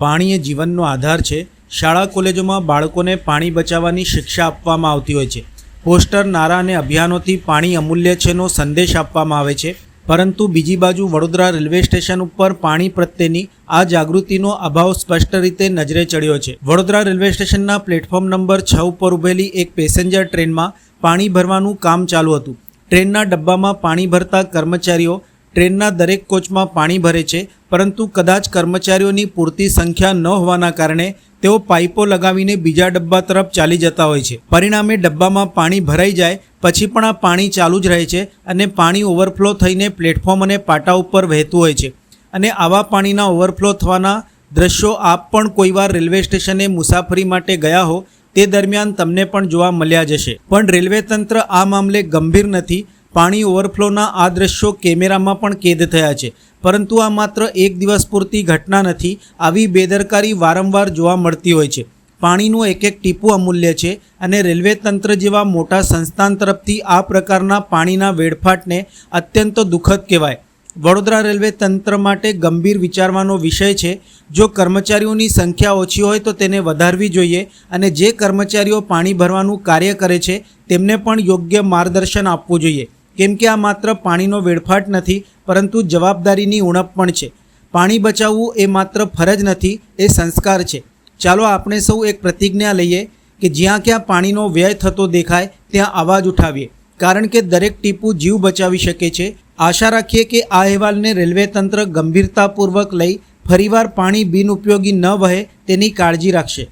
પાણી એ જીવનનો આધાર છે. શાળા કોલેજોમાં બાળકોને પાણી બચાવવાની શિક્ષા આપવામાં આવતી હોય છે. પોસ્ટર નારા અને અભિયાનોથી પાણી અમૂલ્ય છેનો સંદેશ આપવામાં આવે છે. પરંતુ બીજી બાજુ વડોદરા રેલવે સ્ટેશન ઉપર પાણી પ્રત્યેની આ જાગૃતિનો અભાવ સ્પષ્ટ રીતે નજરે ચડ્યો છે. વડોદરા રેલવે સ્ટેશનના પ્લેટફોર્મ નંબર છ ઉપર ઊભેલી એક પેસેન્જર ટ્રેનમાં પાણી ભરવાનું કામ ચાલુ હતું. ટ્રેનના ડબ્બામાં પાણી ભરતા કર્મચારીઓ ટ્રેનના દરેક કોચમાં પાણી ભરે છે. પરંતુ કદાચ કર્મચારીઓની પૂરતી સંખ્યા ન હોવાના કારણે તેઓ પાઇપો લગાવીને બીજા ડબ્બા તરફ ચાલી જતા હોય છે. પરિણામે ડબ્બામાં પાણી ભરાઈ જાય, પછી પણ આ પાણી ચાલુ જ રહે છે અને પાણી ઓવરફ્લો થઈને પ્લેટફોર્મ અને પાટા ઉપર વહેતું હોય છે. અને આવા પાણીના ઓવરફ્લો થવાના દ્રશ્યો આપ પણ કોઈવાર રેલવે સ્ટેશને મુસાફરી માટે ગયા હો, તે દરમિયાન તમને પણ જોવા મળ્યા જશે પણ રેલવે તંત્ર આ મામલે ગંભીર નથી પાણી ઓવરફ્લોના આ દ્રશ્યો કેમેરામાં પણ કેદ થયા છે. પરંતુ આ માત્ર એક દિવસ પૂરતી ઘટના નથી, આવી બેદરકારી વારંવાર જોવા મળતી હોય છે. પાણીનું એક એક ટીપું અમૂલ્ય છે અને રેલવે તંત્ર જેવા મોટા સંસ્થાન તરફથી આ પ્રકારના પાણીના વેડફાટને અત્યંત દુઃખદ કહેવાય. વડોદરા રેલવે તંત્ર માટે ગંભીર વિચારવાનો વિષય છે, જો કર્મચારીઓની સંખ્યા ઓછી હોય તો તેને વધારવી જોઈએ અને જે કર્મચારીઓ પાણી ભરવાનું કાર્ય કરે છે, તેમને પણ યોગ્ય માર્ગદર્શન આપવું જોઈએ. કેમ કે આ માત્ર પાણીનો વેડફાટ નથી, પરંતુ જવાબદારીની ઉણપ પણ છે. પાણી બચાવવું એ માત્ર ફરજ નથી, એ સંસ્કાર છે. ચાલો આપણે સૌ એક પ્રતિજ્ઞા લઈએ કે જ્યાં ક્યાં પાણીનો વ્યય થતો દેખાય, ત્યાં અવાજ ઉઠાવીએ. કારણ કે દરેક ટીપું જીવ બચાવી શકે છે. આશા રાખીએ કે આ અહેવાલને રેલવે તંત્ર ગંભીરતાપૂર્વક લઈ ફરીવાર પાણી બિનઉપયોગી ન વહે તેની કાળજી રાખશે.